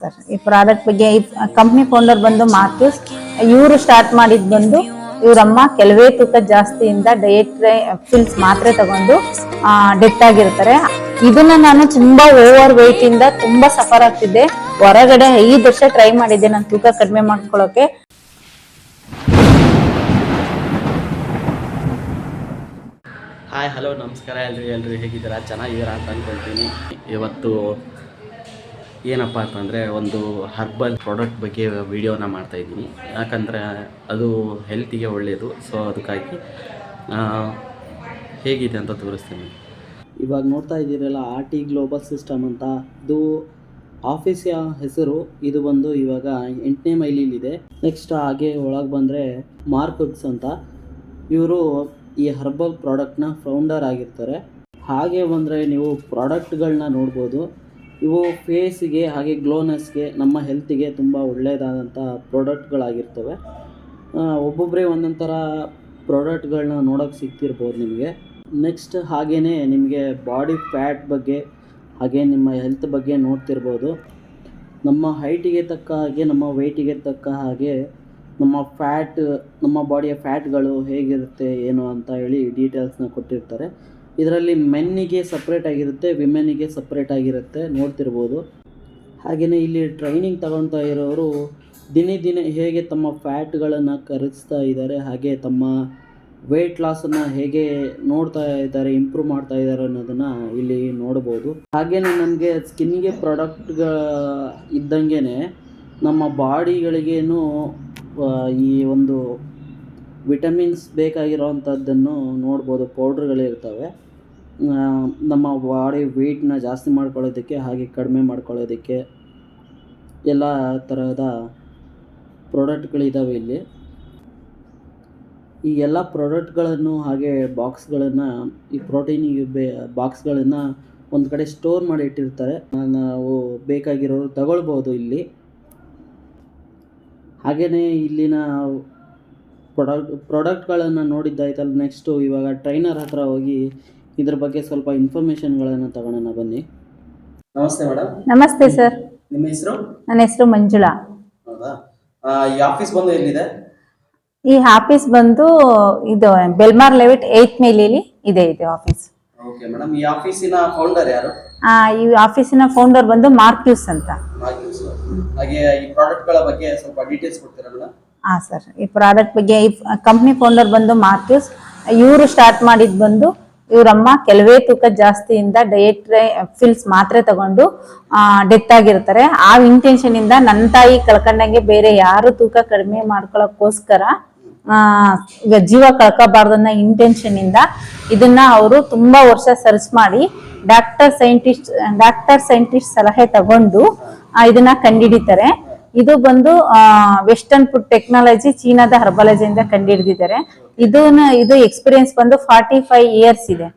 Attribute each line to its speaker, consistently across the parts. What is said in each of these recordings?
Speaker 1: Sir, ಈ product ಬಗ್ಗೆ ಈ ಕಂಪ್ನಿ ಫೌಂಡರ್ ಬಂದು ಮಾರ್ಕ್ಯೂಸ್ ಇವರು ಸ್ಟಾರ್ಟ್ ಮಾಡಿದ್ ಬಂದು ಇವರಮ್ಮ ಕೆಲವೇ ತೂಕ ಜಾಸ್ತಿಯಿಂದ ಡಯಟ್ ಫಿಲ್ಸ್ ಮಾತ್ರೆ ತಗೊಂಡು ಡೆತ್ ಆಗಿರ್ತಾರೆ. ಇದನ್ನ ನಾನು ತುಂಬಾ ಓವರ್ ವೆಯ್ಟ್ ಇಂದ ತುಂಬಾ ಸಫರ್ ಆಗ್ತಿದ್ದೆ. ಹೊರಗಡೆ ಐದು ವರ್ಷ ಟ್ರೈ ಮಾಡಿದ್ದೆ ನಾನು ತೂಕ ಕಡಿಮೆ ಮಾಡ್ಕೊಳ್ಳೋಕೆ
Speaker 2: ಹಾಯ್ ಹಲೋ ನಮಸ್ಕಾರ ಎಲ್ರಿ ಎಲ್ರಿ ಹೇಗಿದ್ದೀರಾ? ಚೆನ್ನಾಗಿದ್ದೀರಾ ಅಂತ ಅಂದ್ಕೊಳ್ತೀನಿ ಇವತ್ತು ಏನಪ್ಪ ಅಂತಂದರೆ ಒಂದು ಹರ್ಬಲ್ ಪ್ರಾಡಕ್ಟ್ ಬಗ್ಗೆ ವಿಡಿಯೋನ ಮಾಡ್ತಾಯಿದ್ದೀನಿ ಯಾಕಂದರೆ ಅದು ಹೆಲ್ತಿಗೆ ಒಳ್ಳೆಯದು ಸೊ ಅದಕ್ಕಾಗಿ ಹೇಗಿದೆ ಅಂತ ತೋರಿಸ್ತೀನಿ.
Speaker 3: ಇವಾಗ ನೋಡ್ತಾ ಇದ್ದೀರಲ್ಲ ಆರ್ ಟಿ ಗ್ಲೋಬಲ್ ಸಿಸ್ಟಮ್ ಅಂತ. ಇದು ಆಫೀಸಿಯ ಹೆಸರು. ಇದು ಬಂದು ಇವಾಗ ಎಂಟನೇ ಮೈಲಿಲಿದೆ ನೆಕ್ಸ್ಟ್ ಹಾಗೆ ಒಳಗೆ ಬಂದರೆ ಮಾರ್ಕುಕ್ಸ್ ಅಂತ. ಇವರು ಈ ಹರ್ಬಲ್ ಪ್ರಾಡಕ್ಟ್ನ ಫೌಂಡರ್ ಆಗಿರ್ತಾರೆ. ಹಾಗೆ ಬಂದರೆ ನೀವು ಪ್ರಾಡಕ್ಟ್ಗಳನ್ನ ನೋಡ್ಬೋದು. ಇವು ಫೇಸಿಗೆ ಹಾಗೆ ಗ್ಲೋನೆಸ್ಗೆ ನಮ್ಮ ಹೆಲ್ತಿಗೆ ತುಂಬ ಒಳ್ಳೆಯದಾದಂಥ ಪ್ರಾಡಕ್ಟ್ಗಳಾಗಿರ್ತವೆ. ಒಬ್ಬೊಬ್ಬರೇ ಒಂದೊಂದು ಥರ ಪ್ರಾಡಕ್ಟ್ಗಳನ್ನ ನೋಡೋಕ್ಕೆ ಸಿಗ್ತಿರ್ಬೋದು ನಿಮಗೆ. ನೆಕ್ಸ್ಟ್ ಹಾಗೆಯೇ ನಿಮಗೆ ಬಾಡಿ ಫ್ಯಾಟ್ ಬಗ್ಗೆ, ಹಾಗೆ ನಿಮ್ಮ ಹೆಲ್ತ್ ಬಗ್ಗೆ ನೋಡ್ತಿರ್ಬೋದು. ನಮ್ಮ ಹೈಟಿಗೆ ತಕ್ಕ ಹಾಗೆ, ನಮ್ಮ ವೆಯ್ಟಿಗೆ ತಕ್ಕ ಹಾಗೆ ನಮ್ಮ ಫ್ಯಾಟ್, ನಮ್ಮ ಬಾಡಿಯ ಫ್ಯಾಟ್ಗಳು ಹೇಗಿರುತ್ತೆ, ಏನು ಅಂತ ಹೇಳಿ ಡೀಟೇಲ್ಸ್ನ ಕೊಟ್ಟಿರ್ತಾರೆ. ಇದರಲ್ಲಿ ಮೆನ್ನಿಗೆ ಸಪ್ರೇಟ್ ಆಗಿರುತ್ತೆ ವಿಮೆನ್ನಿಗೆ ಸಪ್ರೇಟ್ ಆಗಿರುತ್ತೆ, ನೋಡ್ತಿರ್ಬೋದು. ಹಾಗೆಯೇ ಇಲ್ಲಿ ಟ್ರೈನಿಂಗ್ ತಗೊಳ್ತಾ ಇರೋರು ದಿನೇ ದಿನೇ ಹೇಗೆ ತಮ್ಮ ಫ್ಯಾಟ್ಗಳನ್ನು ಕರಗಿಸ್ತಾ ಇದ್ದಾರೆ, ಹಾಗೆ ತಮ್ಮ ವೆಯ್ಟ್ ಲಾಸನ್ನು ಹೇಗೆ ನೋಡ್ತಾ ಇದ್ದಾರೆ ಇಂಪ್ರೂವ್ ಮಾಡ್ತಾ ಇದ್ದಾರೆ ಅನ್ನೋದನ್ನು ಇಲ್ಲಿ ನೋಡ್ಬೋದು. ಹಾಗೆಯೇ ನಮಗೆ ಸ್ಕಿನ್ಗೆ ಪ್ರಾಡಕ್ಟ್ಗ ಇದ್ದಂಗೆ ನಮ್ಮ ಬಾಡಿಗಳಿಗೇನು ಈ ಒಂದು ವಿಟಮಿನ್ಸ್ ಬೇಕಾಗಿರೋವಂಥದ್ದನ್ನು ನೋಡ್ಬೋದು ಪೌಡ್ರ್ಗಳಿರ್ತವೆ ನಮ್ಮ ಬಾಡಿ ವೆಯ್ಟ್ನ ಜಾಸ್ತಿ ಮಾಡ್ಕೊಳ್ಳೋದಕ್ಕೆ ಹಾಗೆ ಕಡಿಮೆ ಮಾಡ್ಕೊಳ್ಳೋದಕ್ಕೆ ಎಲ್ಲ ತರಹದ ಪ್ರಾಡಕ್ಟ್ಗಳಿದ್ದಾವೆ ಇಲ್ಲಿ. ಈ ಎಲ್ಲ ಪ್ರಾಡಕ್ಟ್ಗಳನ್ನು ಹಾಗೆ ಬಾಕ್ಸ್ಗಳನ್ನು ಈ ಪ್ರೋಟೀನಿಗೆ ಬೇ ಬಾಕ್ಸ್ಗಳನ್ನು ಒಂದು ಕಡೆ ಸ್ಟೋರ್ ಮಾಡಿ ಇಟ್ಟಿರ್ತಾರೆ. ನಾವು ಬೇಕಾಗಿರೋರು ತಗೊಳ್ಬೋದು ಇಲ್ಲಿ. ಹಾಗೆಯೇ ಇಲ್ಲಿನ ಪ್ರಾಡಕ್ಟ್ ಪ್ರಾಡಕ್ಟ್ಗಳನ್ನು ನೋಡಿದ್ದಾಯ್ತಲ್ಲ ನೆಕ್ಸ್ಟು ಇವಾಗ ಟ್ರೈನರ್ ಹತ್ರ ಹೋಗಿ ಇದ್ರ ಬಗ್ಗೆ ಸ್ವಲ್ಪ ಇನ್ಫಾರ್ಮೇಷನ್ಗಳನ್ನು ತಗೊಳ್ಳೋಣ ಬನ್ನಿ. ನಮಸ್ತೆ ಮೇಡಮ್
Speaker 1: ನಮಸ್ತೆ ಸರ್
Speaker 3: ನಿಮ್ಮ ಹೆಸರು?
Speaker 1: ನನ್ನ ಹೆಸರು ಮಂಜುಳಾ.
Speaker 3: ಹೌದಾ? ಈ ಆಫೀಸ್ ಬಂದು ಎಲ್ಲಿದೆ?
Speaker 1: ಈ ಆಫೀಸ್ ಬಂದು ಇದು ಬೆಲ್ಮಾರ್ ಲೆವೆಟ್ ಏತ್ ಮೇಲಿಲಿ ಇದೆ ಇದೆ ಆಫೀಸ್
Speaker 3: ಓಕೆ ಮೇಡಮ್ ಈ ಆಫೀಸಿನ ಫೌಂಡರ್ ಯಾರು?
Speaker 1: ಆ, ಈ ಆಫೀಸಿನ ಫೌಂಡರ್ ಬಂದು ಮಾರ್ಕ್ಯೂಸ್ ಅಂತ.
Speaker 3: ನಾಗೇಶ್ ಹಾಗೆ ಈ ಪ್ರಾಡಕ್ಟ್ಗಳ ಬಗ್ಗೆ ಸ್ವಲ್ಪ ಡೀಟೇಲ್ಸ್ ಕೊಡ್ತೀರಾ ಮೇಡಮ್
Speaker 1: ಹಾ ಸರ್ ಈ ಪ್ರಾಡಕ್ಟ್ ಬಗ್ಗೆ ಈ ಕಂಪ್ನಿ ಫೌಂಡರ್ ಬಂದು ಮಾರ್ಕ್ಯೂಸ್ ಇವರು ಸ್ಟಾರ್ಟ್ ಮಾಡಿದ್ದು ಬಂದು ಇವರಮ್ಮ ಕೆಲವೇ ತೂಕ ಜಾಸ್ತಿಯಿಂದ ಡಯಟ್ ಫಿಲ್ಸ್ ಮಾತ್ರೆ ತಗೊಂಡು ಡೆತ್ ಆಗಿರ್ತಾರೆ. ಆ ಇಂಟೆನ್ಷನ್ ಇಂದ ನನ್ನ ತಾಯಿ ಕಳ್ಕೊಂಡಂಗೆ ಬೇರೆ ಯಾರು ತೂಕ ಕಡಿಮೆ ಮಾಡ್ಕೊಳಕ್ಕೋಸ್ಕರ ಜೀವ ಕಳ್ಕೋಬಾರ್ದು ಅನ್ನೋ ಇಂಟೆನ್ಷನ್ ಇಂದ ಇದನ್ನ ಅವರು ತುಂಬಾ ವರ್ಷ ಸರ್ಚ್ ಮಾಡಿ ಡಾಕ್ಟರ್ ಸೈಂಟಿಸ್ಟ್ ಡಾಕ್ಟರ್ ಸೈಂಟಿಸ್ಟ್ ಸಲಹೆ ತಗೊಂಡು ಇದನ್ನ ಕಂಡಿಡಿತಾರೆ. ಇದು ಬಂದು ವೆಸ್ಟರ್ನ್ ಫುಡ್ ಟೆಕ್ನಾಲಜಿ ಚೀನಾದ ಹರ್ಬಾಲಜಿಯಿಂದ ಕಂಡುಹಿಡಿದಿದ್ದಾರೆ ಇದನ್ನ ಇದು ಎಕ್ಸ್ಪೀರಿಯನ್ಸ್ ಬಂದು ಫಾರ್ಟಿ ಫೈವ್ ಇಯರ್ಸ್ ಇದೆ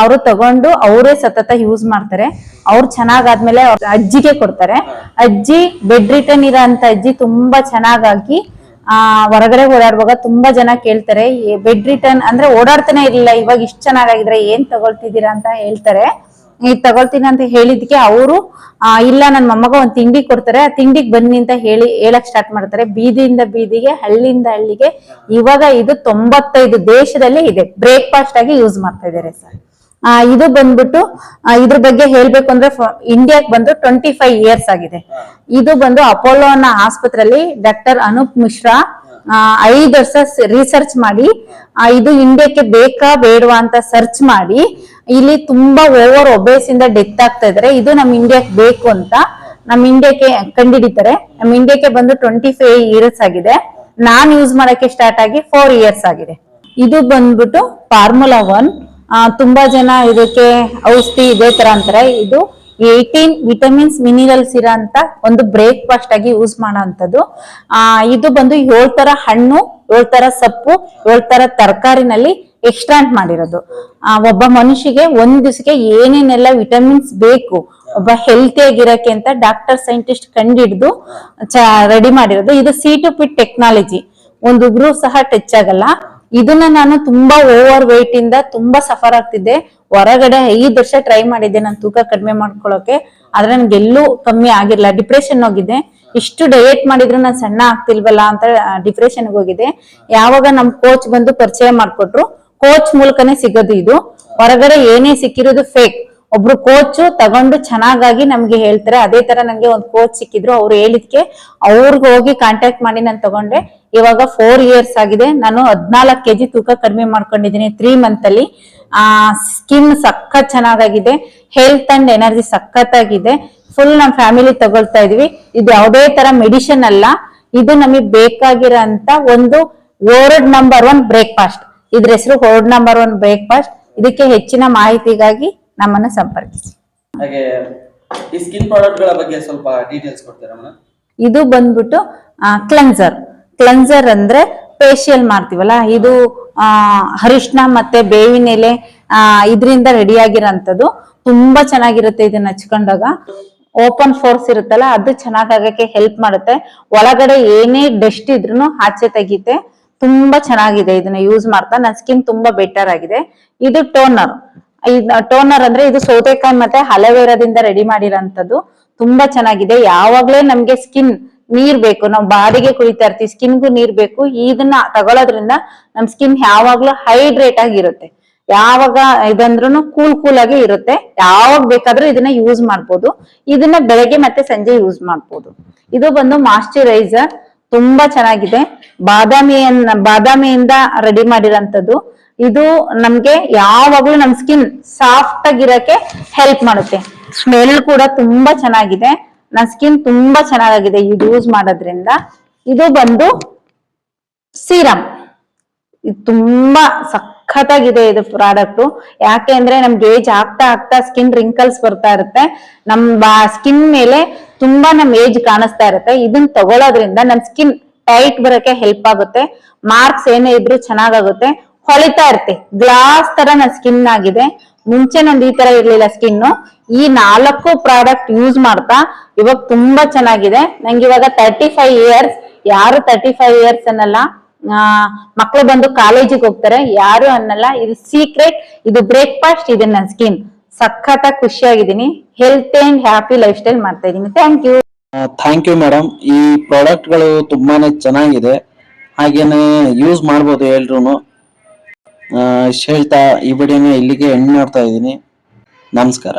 Speaker 1: ಅವರು ತಗೊಂಡು ಅವರೇ ಸತತ ಯೂಸ್ ಮಾಡ್ತಾರೆ. ಅವ್ರು ಚೆನ್ನಾಗಾದ್ಮೇಲೆ ಅವ್ರ ಅಜ್ಜಿಗೆ ಕೊಡ್ತಾರೆ. ಅಜ್ಜಿ ಬೆಡ್ ರಿಟರ್ನ್ ಇರೋ ಅಂತ ಅಜ್ಜಿ ತುಂಬಾ ಚೆನ್ನಾಗಾಗಿ ಆ ಹೊರಗಡೆ ಓಡಾಡುವಾಗ ತುಂಬಾ ಜನ ಕೇಳ್ತಾರೆ ಬೆಡ್ ರಿಟರ್ನ್ ಅಂದ್ರೆ ಓಡಾಡ್ತಾನೆ ಇರ್ಲಿಲ್ಲ ಇವಾಗ ಇಷ್ಟು ಚೆನ್ನಾಗಾಗಿದ್ರೆ ಏನ್ ತಗೊಳ್ತಿದ್ದೀರಾ? ಅಂತ ಹೇಳ್ತಾರೆ. ಈ ತಗೊಳ್ತೀನಿ ಅಂತ ಹೇಳಿದ್ಕೆ ಅವರು ಇಲ್ಲ ನನ್ನ ಮೊಮ್ಮಗ ಒಂದ್ ತಿಂಡಿ ಕೊಡ್ತಾರೆ ಆ ತಿಂಡಿಗೆ ಬನ್ನಿ ಅಂತ ಹೇಳಿ ಹೇಳಕ್ ಸ್ಟಾರ್ಟ್ ಮಾಡ್ತಾರೆ. ಬೀದಿಯಿಂದ ಬೀದಿಗೆ ಹಳ್ಳಿಯಿಂದ ಹಳ್ಳಿಗೆ ಇವಾಗ ಇದು ತೊಂಬತ್ತೈದು ದೇಶದಲ್ಲಿ ಇದೆ. ಬ್ರೇಕ್ಫಾಸ್ಟ್ ಆಗಿ ಯೂಸ್ ಮಾಡ್ತಾ ಇದ್ದಾರೆ ಸರ್. ಆ, ಇದು ಬಂದ್ಬಿಟ್ಟು ಇದ್ರ ಬಗ್ಗೆ ಹೇಳ್ಬೇಕು ಅಂದ್ರೆ ಇಂಡಿಯಾಕ್ ಬಂದು ಟ್ವೆಂಟಿ ಫೈವ್ ಇಯರ್ಸ್ ಆಗಿದೆ. ಇದು ಬಂದು ಅಪೋಲೋ ಅನ್ನೋ ಆಸ್ಪತ್ರೆಯಲ್ಲಿ ಡಾಕ್ಟರ್ ಅನೂಪ್ ಮಿಶ್ರಾ ಐದು ವರ್ಷ ರಿಸರ್ಚ್ ಮಾಡಿ ಇದು ಇಂಡಿಯಾಕ್ಕೆ ಬೇಕಾ ಬೇಡವಾ ಅಂತ ಸರ್ಚ್ ಮಾಡಿ ಇಲ್ಲಿ ತುಂಬಾ ಓವರ್ ಒಬೇಸ್ ಇಂದ ಡೆತ್ ಆಗ್ತಾ ಇದಾರೆ. ಇದು ನಮ್ ಇಂಡಿಯಾಕ್ ಬೇಕು ಅಂತ ನಮ್ ಇಂಡಿಯಾಕ್ಕೆ ಕಂಡಿಡಿತಾರೆ. ನಮ್ ಇಂಡಿಯಾಕ್ಕೆ ಬಂದು ಟ್ವೆಂಟಿ ಫೈವ್ ಇಯರ್ಸ್ ಆಗಿದೆ. ನಾನ್ ಯೂಸ್ ಮಾಡಕ್ಕೆ ಸ್ಟಾರ್ಟ್ ಆಗಿ ಫೋರ್ ಇಯರ್ಸ್ ಆಗಿದೆ. ಇದು ಬಂದ್ಬಿಟ್ಟು ಫಾರ್ಮುಲಾ ಒನ್ ತುಂಬಾ ಜನ ಇದಕ್ಕೆ ಔಷಧಿ ಇದೇ ತರ ಅಂತಾರೆ. ಇದು ಏಯ್ಟೀನ್ ವಿಟಮಿನ್ಸ್ ಮಿನಿರಲ್ಸ್ ಇರೋಂತ ಒಂದು ಬ್ರೇಕ್ಫಾಸ್ಟ್ ಆಗಿ ಯೂಸ್ ಮಾಡೋಂಥದ್ದು. ಆ, ಇದು ಬಂದು ಏಳ್ ತರ ಹಣ್ಣು, ಏಳ್ ತರ ಸೊಪ್ಪು, ಏಳ್ ತರ ತರಕಾರಿನಲ್ಲಿ ಎಕ್ಸ್ಟ್ರಾಂಟ್ ಮಾಡಿರೋದು. ಒಬ್ಬ ಮನುಷ್ಯಗೆ ಒಂದ್ ದಿವಸಕ್ಕೆ ಏನೇನೆಲ್ಲ ವಿಟಮಿನ್ಸ್ ಬೇಕು, ಒಬ್ಬ ಹೆಲ್ತಿ ಆಗಿರಕ್ಕೆ ಅಂತ ಡಾಕ್ಟರ್ ಸೈಂಟಿಸ್ಟ್ ಕಂಡಿಡ್ದು ರೆಡಿ ಮಾಡಿರೋದು. ಇದು ಸಿ ಟು ಪಿಟ್ ಟೆಕ್ನಾಲಜಿ ಒಂದು ಸಹ ಟಚ್ ಆಗಲ್ಲ. ಇದನ್ನ ನಾನು ತುಂಬಾ ಓವರ್ ವೆಯ್ಟ್ ಇಂದ ತುಂಬಾ ಸಫರ್ ಆಗ್ತಿದ್ದೆ. ಹೊರಗಡೆ ಐದು ವರ್ಷ ಟ್ರೈ ಮಾಡಿದ್ದೆ ನಾನು ತೂಕ ಕಡಿಮೆ ಮಾಡ್ಕೊಳ್ಳೋಕೆ ಆದ್ರೆ ನನ್ಗೆ ಎಲ್ಲೂ ಕಮ್ಮಿ ಆಗಿಲ್ಲ ಡಿಪ್ರೆಷನ್ ಹೋಗಿದ್ದೆ ಇಷ್ಟು ಡಯೇಟ್ ಮಾಡಿದ್ರೆ ನಾನು ಸಣ್ಣ ಆಗ್ತಿಲ್ವಲ್ಲ ಅಂತ ಡಿಪ್ರೆಷನ್ ಹೋಗಿದೆ. ಯಾವಾಗ ನಮ್ ಕೋಚ್ ಬಂದು ಪರಿಚಯ ಮಾಡ್ಕೊಟ್ರು ಕೋಚ್ ಮೂಲಕನೇ ಸಿಗೋದು ಇದು. ಹೊರಗಡೆ ಏನೇ ಸಿಕ್ಕಿರೋದು ಫೇಕ್ ಒಬ್ರು ಕೋಚ್ ತಗೊಂಡು ಚೆನ್ನಾಗಾಗಿ ನಮ್ಗೆ ಹೇಳ್ತಾರೆ. ಅದೇ ತರ ನಂಗೆ ಒಂದು ಕೋಚ್ ಸಿಕ್ಕಿದ್ರು, ಅವ್ರು ಹೇಳಿದ್ಕೆ ಅವ್ರಿಗೆ ಹೋಗಿ ಕಾಂಟ್ಯಾಕ್ಟ್ ಮಾಡಿ ನಾನು ತಗೊಂಡೆ. ಇವಾಗ ಫೋರ್ ಇಯರ್ಸ್ ಆಗಿದೆ. ನಾನು ಹದ್ನಾಲ್ಕು ಕೆಜಿ ತೂಕ ಕಡಿಮೆ ಮಾಡ್ಕೊಂಡಿದ್ದೀನಿ ತ್ರೀ ಮಂತ್ ಅಲ್ಲಿ. ಆ ಸ್ಕಿನ್ ಸಖತ್ ಚೆನ್ನಾಗಾಗಿದೆ. ಹೆಲ್ತ್ ಅಂಡ್ ಎನರ್ಜಿ ಸಖತ್ತಾಗಿದೆ. ಫುಲ್ ನಮ್ಮ ಫ್ಯಾಮಿಲಿ ತಗೊಳ್ತಾ ಇದೀವಿ. ಇದು ಯಾವುದೇ ತರ ಮೆಡಿಷನ್ ಅಲ್ಲ. ಇದು ನಮಗೆ ಬೇಕಾಗಿರೋ ಒಂದು ವರ್ಡ್ ನಂಬರ್ ಒನ್ ಬ್ರೇಕ್ಫಾಸ್ಟ್ ಇದ್ರ ಹೆಸರು ಹೋರ್ಡ್ ನಂಬರ್ ಒನ್ ಬ್ರೇಕ್ಫಾಸ್ಟ್. ಇದಕ್ಕೆ ಹೆಚ್ಚಿನ ಮಾಹಿತಿಗಾಗಿ ನಮ್ಮನ್ನು ಸಂಪರ್ಕಿಸಿ.
Speaker 2: ಹಾಗೆ ಈ ಸ್ಕಿನ್ ಪ್ರಾಡಕ್ಟ್ಗಳ ಬಗ್ಗೆ ಸ್ವಲ್ಪ ಡೀಟೇಲ್ಸ್ ಕೊಡ್ತೀರಾ ಮೇಡಮ್?
Speaker 1: ಇದು ಬಂದ್ಬಿಟ್ಟು ಕ್ಲೆನ್ಸರ್ ಕ್ಲೆನ್ಸರ್ ಅಂದ್ರೆ ಫೇಶಿಯಲ್ ಮಾಡ್ತೀವಲ್ಲ ಇದು ಅರಿಶಿನ ಮತ್ತೆ ಬೇವಿನ ಎಲೆ ಇದರಿಂದ ರೆಡಿ ಆಗಿರೋಂಥದ್ದು. ತುಂಬಾ ಚೆನ್ನಾಗಿರುತ್ತೆ ಇದನ್ನ ಹಚ್ಕೊಂಡಾಗ. ಓಪನ್ ಫೋರ್ಸ್ ಇರುತ್ತಲ್ಲ ಅದು ಚೆನ್ನಾಗಾಗಕ್ಕೆ ಹೆಲ್ಪ್ ಮಾಡುತ್ತೆ. ಒಳಗಡೆ ಏನೇ ಡಸ್ಟ್ ಇದ್ರೂ ಆಚೆ ತೆಗಿತೆ. ತುಂಬಾ ಚೆನ್ನಾಗಿದೆ ಇದನ್ನ ಯೂಸ್ ಮಾಡ್ತಾ. ನನ್ನ ಸ್ಕಿನ್ ತುಂಬಾ ಬೆಟರ್ ಆಗಿದೆ. ಇದು ಟೋನರ್ ಟೋನರ್ ಅಂದ್ರೆ ಇದು ಸೌತೆಕಾಯಿ ಮತ್ತೆ ಹಲವೇರದಿಂದ ರೆಡಿ ಮಾಡಿರೋಂಥದ್ದು. ತುಂಬಾ ಚೆನ್ನಾಗಿದೆ. ಯಾವಾಗ್ಲೇ ನಮ್ಗೆ ಸ್ಕಿನ್ ನೀರ್ ಬೇಕು. ನಾವು ಬಾಡಿಗೆ ಕುಳಿತಾ ಇರ್ತೀವಿ ಸ್ಕಿನ್ಗೂ ನೀರ್ ಬೇಕು. ಇದನ್ನ ತಗೊಳ್ಳೋದ್ರಿಂದ ನಮ್ ಸ್ಕಿನ್ ಯಾವಾಗ್ಲೂ ಹೈಡ್ರೇಟ್ ಆಗಿರುತ್ತೆ ಯಾವಾಗ ಇದಂದ್ರೂ ಕೂಲ್ ಕೂಲ್ ಆಗಿ ಇರುತ್ತೆ. ಯಾವಾಗ ಬೇಕಾದ್ರೂ ಇದನ್ನ ಯೂಸ್ ಮಾಡ್ಬೋದು. ಇದನ್ನ ಬೆಳಗ್ಗೆ ಮತ್ತೆ ಸಂಜೆ ಯೂಸ್ ಮಾಡ್ಬೋದು. ಇದು ಬಂದು ಮಾಯಿಶ್ಚರೈಸರ್ ತುಂಬಾ ಚೆನ್ನಾಗಿದೆ. ಬಾದಾಮಿಯನ್ನ, ಬಾದಾಮಿಯಿಂದ ರೆಡಿ ಮಾಡಿರೋಂಥದ್ದು. ಇದು ನಮ್ಗೆ ಯಾವಾಗ್ಲೂ ನಮ್ ಸ್ಕಿನ್ ಸಾಫ್ಟ್ ಆಗಿರಕ್ಕೆ ಹೆಲ್ಪ್ ಮಾಡುತ್ತೆ. ಸ್ಮೆಲ್ ಕೂಡ ತುಂಬಾ ಚೆನ್ನಾಗಿದೆ. ನನ್ ಸ್ಕಿನ್ ತುಂಬಾ ಚೆನ್ನಾಗಿದೆ ಇದು ಯೂಸ್ ಮಾಡೋದ್ರಿಂದ. ಇದು ಬಂದು ಸೀರಮ್ ಇದು ತುಂಬಾ ಸಖತ್ತಾಗಿದೆ ಇದು ಪ್ರಾಡಕ್ಟ್. ಯಾಕೆ ಅಂದ್ರೆ ನಮ್ಗೆ ಏಜ್ ಆಗ್ತಾ ಆಗ್ತಾ ಸ್ಕಿನ್ ರಿಂಕಲ್ಸ್ ಬರ್ತಾ ಇರುತ್ತೆ. ನಮ್ ಸ್ಕಿನ್ ಮೇಲೆ ತುಂಬಾ ನಮ್ ಏಜ್ ಕಾಣಿಸ್ತಾ ಇರುತ್ತೆ. ಇದನ್ನ ತಗೊಳೋದ್ರಿಂದ ನಮ್ ಸ್ಕಿನ್ ಟೈಟ್ ಬರಕ್ಕೆ ಹೆಲ್ಪ್ ಆಗುತ್ತೆ. ಮಾರ್ಕ್ಸ್ ಏನೇ ಇದ್ರು ಚೆನ್ನಾಗಾಗುತ್ತೆ. ಹೊಳಿತಾ ಇರುತ್ತೆ. ಗ್ಲಾಸ್ ತರ ನನ್ ಸ್ಕಿನ್ ಆಗಿದೆ. ಮುಂಚೆ ನಂದು ಈ ತರ ಇರ್ಲಿಲ್ಲ ಸ್ಕಿನ್ ಈ ನಾಲ್ಕು ಪ್ರಾಡಕ್ಟ್ ಯೂಸ್ ಮಾಡ್ತಾ ಇವಾಗ ತುಂಬಾ ಚೆನ್ನಾಗಿದೆ. ನಂಗೆ ಇವಾಗ ತರ್ಟಿ ಫೈವ್ ಇಯರ್ಸ್ ಯಾರು ತರ್ಟಿ ಫೈವ್ ಇಯರ್ಸ್ ಅನ್ನಲ್ಲ. ಆ ಮಕ್ಕಳು ಬಂದು ಕಾಲೇಜಿಗೆ ಹೋಗ್ತಾರೆ. ಯಾರು ಅನ್ನಲ್ಲ, ಇದು ಸೀಕ್ರೆಟ್ ಇದು ಬ್ರೇಕ್ಫಾಸ್ಟ್ ಇದೆ ನನ್ನ ಸ್ಕೀಮ್ ಸಖತ್ ಖುಷಿಯಾಗಿದ್ದೀನಿ. Health and happy lifestyle ಮಾಡ್ತಾ ಇದ್ದೀನಿ thank you
Speaker 3: thank you madam ಈ ಪ್ರಾಡಕ್ಟ್ಗಳು ತುಂಬಾನೇ ಚೆನ್ನಾಗಿದೆ. ಹಾಗೇನೆ ಯೂಸ್ ಮಾಡ್ಬೋದು ಎಲ್ರು ಹೇಳ್ತಾ ಈ ವಿಡಿಯೋನ ಇಲ್ಲಿಗೆ ಎಂಡ್ ಮಾಡ್ತಾ ಇದ್ದೀನಿ ನಮಸ್ಕಾರ.